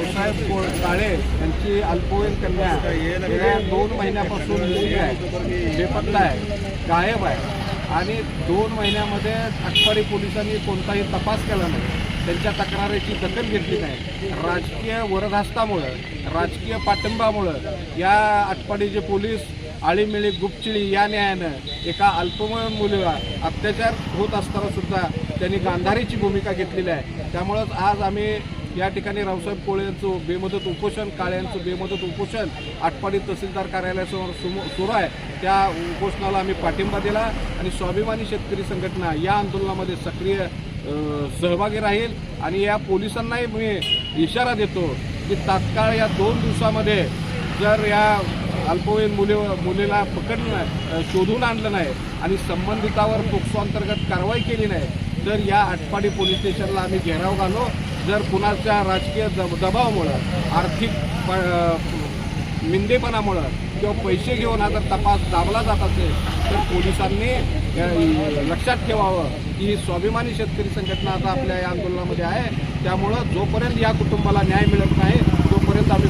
रावसाहेब काळे यांची अल्पवयीन कन्या गेल्या दोन महिन्यापासून मुलगी आहे. बेपत्ता आहे. गायब आहे. आणि दोन महिन्यामध्ये अटपाडी पोलिसांनी कोणताही तपास केला नाही. त्यांच्या तक्रारीची दखल घेतली नाही. राजकीय वरदहस्तामुळं राजकीय पाठिंबामुळं या आटपाडीचे पोलीस आळीमिळी गुपचिळी या न्यायानं एका अल्पवयीन मुलीला अत्याचार होत असताना सुद्धा त्यांनी गांधारीची भूमिका घेतलेली आहे. त्यामुळंच आज आम्ही या ठिकाणी रावसाहेब कोळे यांचं बेमदत उपोषण काळे यांचं बेमदत उपोषण आटपाडी तहसीलदार कार्यालयासमोर सुमो सुरू आहे. त्या उपोषणाला आम्ही पाठिंबा दिला आणि स्वाभिमानी शेतकरी संघटना या आंदोलनामध्ये सक्रिय सहभागी राहील आणि या पोलिसांनाही मी इशारा देतो की तात्काळ या दोन दिवसामध्ये जर या अल्पवयीन मुली मुलीला पकडलं शोधून आणलं नाही आणि संबंधितावर पोक्सो अंतर्गत कारवाई केली नाही तर या आटपाडी पोलीस स्टेशनला आम्ही घेराव घालो. जर कुणाच्या राजकीय दब दबावामुळं आर्थिक प- मिंदेपणामुळं किंवा पैसे घेऊन हा जर तपास दाबला जात असेल तर पोलिसांनी लक्षात ठेवावं की ही स्वाभिमानी शेतकरी संघटना आता आपल्या या आंदोलनामध्ये आहे. त्यामुळं जोपर्यंत या कुटुंबाला न्याय मिळत नाही तोपर्यंत आम्ही